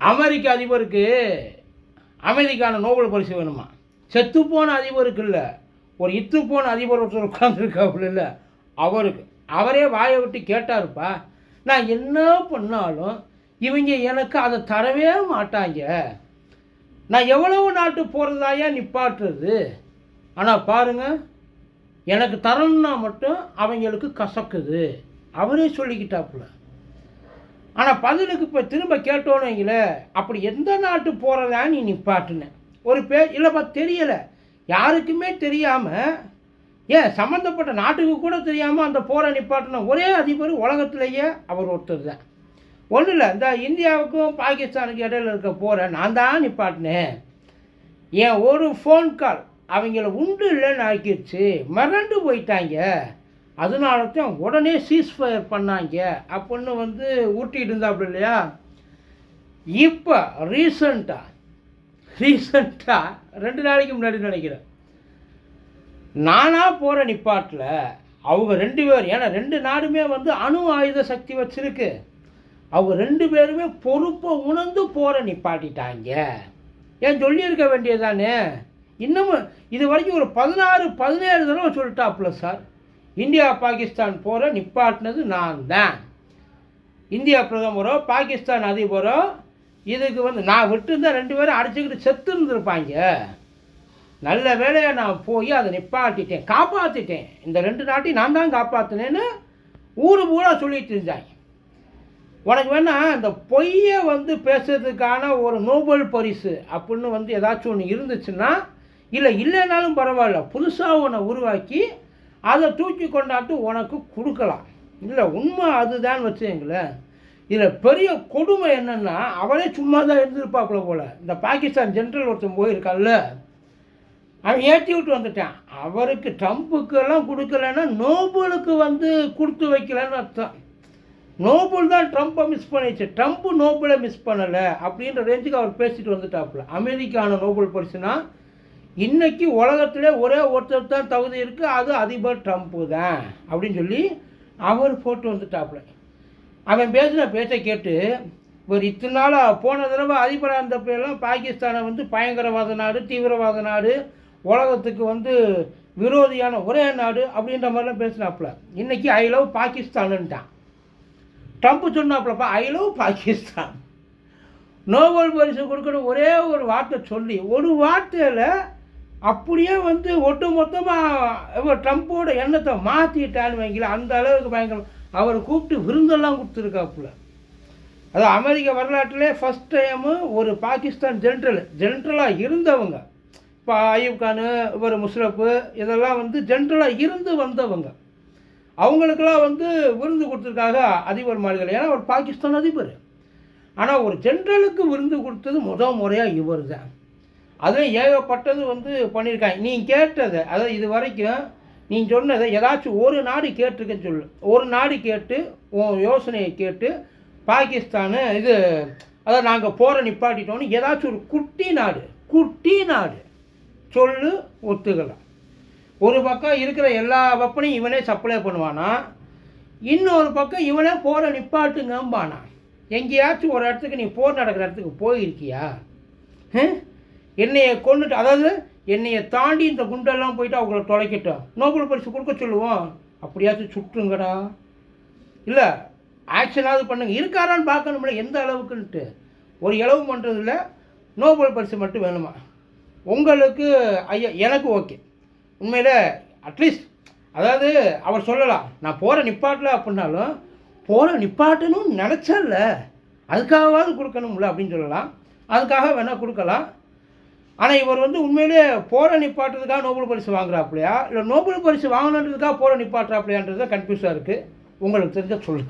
அமெரிக்க அதிபருக்கு அமெரிக்கான நோபல் பரிசு வேணுமா? செத்துப்போன அதிபருக்கு இல்லை. ஒரு இத்து போன அதிபர் ஒருத்தர் உட்காந்துருக்காப்புல இல்லை. அவருக்கு. அவரே வாயை விட்டு கேட்டாருப்பா. நான் என்ன பண்ணாலும் இவங்க எனக்கு அதை தரவே மாட்டாங்க. நான் எவ்வளவு நாட்டு போகிறதாயா நிப்பாட்டுறது? ஆனால் பாருங்க எனக்கு தரணும்னா மட்டும் அவங்களுக்கு கசக்குது. அவரே சொல்லிக்கிட்டாப்புல. ஆனால் பதிலுக்கு இப்போ திரும்ப கேட்டோன்னு வைங்களேன் அப்படி எந்த நாட்டு போகிறதா நீ நிப்பாட்டுன? ஒரு பே இல்லைப்பா தெரியலை. யாருக்குமே தெரியாமல் ஏன் சம்மந்தப்பட்ட நாட்டுக்கு கூட தெரியாமல் அந்த போரை நிப்பாட்டின ஒரே அதிபர் உலகத்திலேயே அவர் ஒருத்தர் தான். ஒன்றும் இல்லை இந்த இந்தியாவுக்கும் பாகிஸ்தானுக்கும் இடையில இருக்க போரை நான் தான் நிப்பாட்டினேன். ஏன் ஒரு ஃபோன் கால் அவங்கள உண்டு இல்லைன்னு ஆக்கிடுச்சு. மறண்டு போயிட்டாங்க. அதனால தான் உடனே சீஸ் ஃபயர் பண்ணாங்க. அப்படின்னு வந்து ஊட்டிகிட்டு இருந்தாப்புல இல்லையா? இப்போ ரீசண்டாக ரீசண்டாக ரெண்டு நாளைக்கு முன்னாடி நினைக்கிறேன். நானாக போகிற நிப்பாட்டில் அவங்க ரெண்டு பேர் ஏன்னா ரெண்டு நாடுமே வந்து அணு ஆயுத சக்தி வச்சுருக்கு. அவங்க ரெண்டு பேருமே பொறுப்பை உணர்ந்து போகிற நிப்பாட்டிட்டாங்க. ஏன் சொல்லியிருக்க வேண்டியதானே இன்னமும் இது வரைக்கும் ஒரு பதினாறு பதினேழு தடவை சொல்லிட்டாப்புல சார். இந்தியா பாகிஸ்தான் போகிற நிப்பாட்டினது நான் தான். இந்தியா பிரதமரோ பாகிஸ்தான் அதிபரோ இதுக்கு வந்து நான் விட்டுருந்தா ரெண்டு பேரும் அடிச்சுக்கிட்டு செத்து இருந்திருப்பாங்க நல்ல வேலையை நான் போய் அதை நிப்பாட்டிட்டேன் காப்பாற்றிட்டேன் இந்த ரெண்டு நாட்டையும் நான் தான் காப்பாற்றினேன்னு ஊர் பூரா சொல்லிட்டு இருந்தாங்க. உனக்கு வேணா இந்த பொய்யை வந்து பேசுறதுக்கான ஒரு நோபல் பரிசு அப்படின்னு வந்து ஏதாச்சும் ஒன்று இருந்துச்சுன்னா இல்லை இல்லைனாலும் பரவாயில்ல புதுசாக உன்னை உருவாக்கி அதை தூக்கி கொண்டாட்டு உனக்கு கொடுக்கலாம். இல்லை உண்மை அதுதான் வச்சுங்களேன் இதில் பெரிய கொடுமை என்னென்னா அவளே சும்மா தான் இருந்திருப்பாப்புல போல். இந்த பாகிஸ்தான் ஜென்ரல் ஒருத்தன் போயிருக்கான்ல. அவன் ஏற்றி விட்டு வந்துட்டான். அவருக்கு ட்ரம்ப்புக்கெல்லாம் கொடுக்கலன்னா நோபலுக்கு வந்து கொடுத்து வைக்கலன்னு அர்த்தம். நோபல் தான் ட்ரம்ப்பை மிஸ் பண்ணிச்சு ட்ரம்ப்பு நோபலை மிஸ் பண்ணலை அப்படின்ற ரேஞ்சுக்கு அவர் பேசிட்டு வந்துட்டாப்புல. அமெரிக்கான நோபல் பரிசுனா இன்னைக்கு உலகத்தில் ஒரே ஒருத்தர் தான் தகுதி இருக்குது அது அதிபர் ட்ரம்ப்பு தான் அப்படின்னு சொல்லி அவர் போட்டு வந்துட்டாப்புல. அவன் பேசின பேச்சை கேட்டு ஒரு இத்தனை நாளாக போன தடவை அதிபராக இருந்தப்பெல்லாம் பாகிஸ்தானை வந்து பயங்கரவாத நாடு தீவிரவாத நாடு உலகத்துக்கு வந்து விரோதியான ஒரே நாடு அப்படின்ற மாதிரிலாம் பேசினாப்புல. இன்றைக்கி ஐ லவ் பாகிஸ்தானுன்ட்டான். ட்ரம்ப் சொன்னாப்புலப்பா ஐ லவ் பாகிஸ்தான். நோபல் பரிசு கொடுக்கணும் ஒரே ஒரு வார்த்தை சொல்லி ஒரு வார்த்தையில் அப்படியே வந்து ஒட்டு மொத்தமாக ட்ரம்ப்போட எண்ணத்தை மாற்றிட்டான்னு வைங்களேன் அந்த அளவுக்கு பயங்கரம். அவரை கூப்பிட்டு விருந்தெல்லாம் கொடுத்துருக்காப்புல. அது அமெரிக்க வரலாற்றிலே ஃபஸ்ட் டைமு ஒரு பாகிஸ்தான் ஜென்ரல் ஜென்ரலாக இருந்தவங்க. இப்போ அயூப் கானு இவர் முஷ்ரப்பு இதெல்லாம் வந்து ஜென்ரலாக இருந்து வந்தவங்க. அவங்களுக்கெல்லாம் வந்து விருந்து கொடுத்துருக்காங்க அதிபர் மாளிகையில் ஏன்னா ஒரு பாகிஸ்தான் அதிபர். ஆனால் ஒரு ஜென்ரலுக்கு விருந்து கொடுத்தது முத முறையாக இவர் தான் அதுவும் ஏகப்பட்டது வந்து பண்ணியிருக்காங்க நீ கேட்டதை அதாவது இது வரைக்கும் நீ சொன்னதை ஏதாச்சும் ஒரு நாடு கேட்டிருக்குன்னு சொல்லு. ஒரு நாடு கேட்டு உன் யோசனையை கேட்டு பாகிஸ்தானு இது அதாவது நாங்கள் போகிற நிப்பாட்டிட்டோன்னு ஏதாச்சும் ஒரு குட்டி நாடு குட்டி நாடு சொல்லு ஒத்துக்கலாம் ஒரு பக்கம் இருக்கிற எல்லா வெப்பனையும் இவனே சப்ளை பண்ணுவானா? இன்னொரு பக்கம் இவனே போகிற நிப்பாட்டுங்கம்பானா? எங்கேயாச்சும் ஒரு இடத்துக்கு நீ போர் நடக்கிற இடத்துக்கு போயிருக்கியா? ஹம்? என்னையை கொண்டுட்டு அதாவது என்னையை தாண்டி இந்த குண்டெல்லாம் போயிட்டு அவங்கள தொலைக்கிட்டோம் நோபல் பரிசு கொடுக்க சொல்லுவோம். அப்படியாச்சும் சுட்டுங்கடா. இல்லை ஆக்ஷனாவது பண்ணுங்க. இருக்காரான்னு பார்க்கணும்ல எந்த அளவுக்குன்ட்டு. ஒரு இளவு பண்ணுறதில்ல நோபல் பரிசு மட்டும் வேணுமா? உங்களுக்கு ஐயா எனக்கு ஓகே. உண்மையில் அட்லீஸ்ட் அதாவது அவர் சொல்லலாம் நான் போகிற நிப்பாட்டல அப்படின்னாலும் போகிற நிப்பாட்டணும்னு நினச்சல அதுக்காகவாவது கொடுக்கணும்ல அப்படின்னு சொல்லலாம். அதுக்காக வேணால் கொடுக்கலாம். ஆனால் இவர் வந்து உண்மையிலே போகிற நிப்பாட்டுறதுக்காக நோபல் பரிசு வாங்குறாப்புலையா? இல்லை நோபல் பரிசு வாங்கணுன்றதுக்காக போகிற நிப்பாட்டுறாப்புலையான்றது தான் கன்ஃபியூஸாக இருக்குது உங்களுக்கு தெரிஞ்ச சொல்லுங்கள்